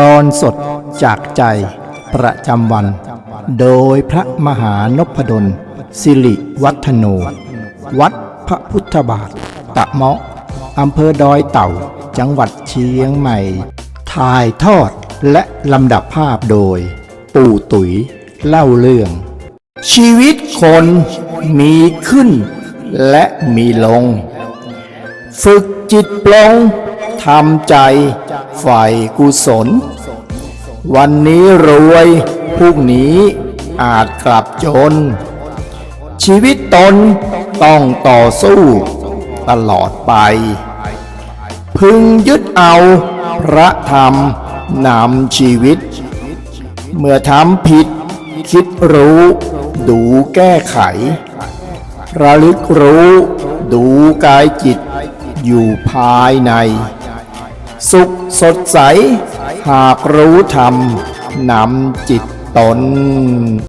ตอนสดจากใจประจำวัน โดยพระมหานพดล สิริวัฒโน วัดพระพุทธบาท ตะเมาะอำเภอดอยเต่า จังหวัดเชียงใหม่ ถ่ายทอดและลำดับภาพโดย ปู่ตุ๋ยเล่าเรื่อง ชีวิตคนมีขึ้นและมีลง ฝึกจิตปลง ทำใจฝ่ายกุศล วันนี้รวยพรุ่งนี้อาจกลับจน ชีวิตตนต้องต่อสู้ตลอดไป พึงยึดเอาพระธรรมนำชีวิต เมื่อทำผิดคิดรู้ดูแก้ไข ระลึกรู้ดูกายจิตอยู่ภายใน สุขสดใส หากรู้ธรรมนำจิตตน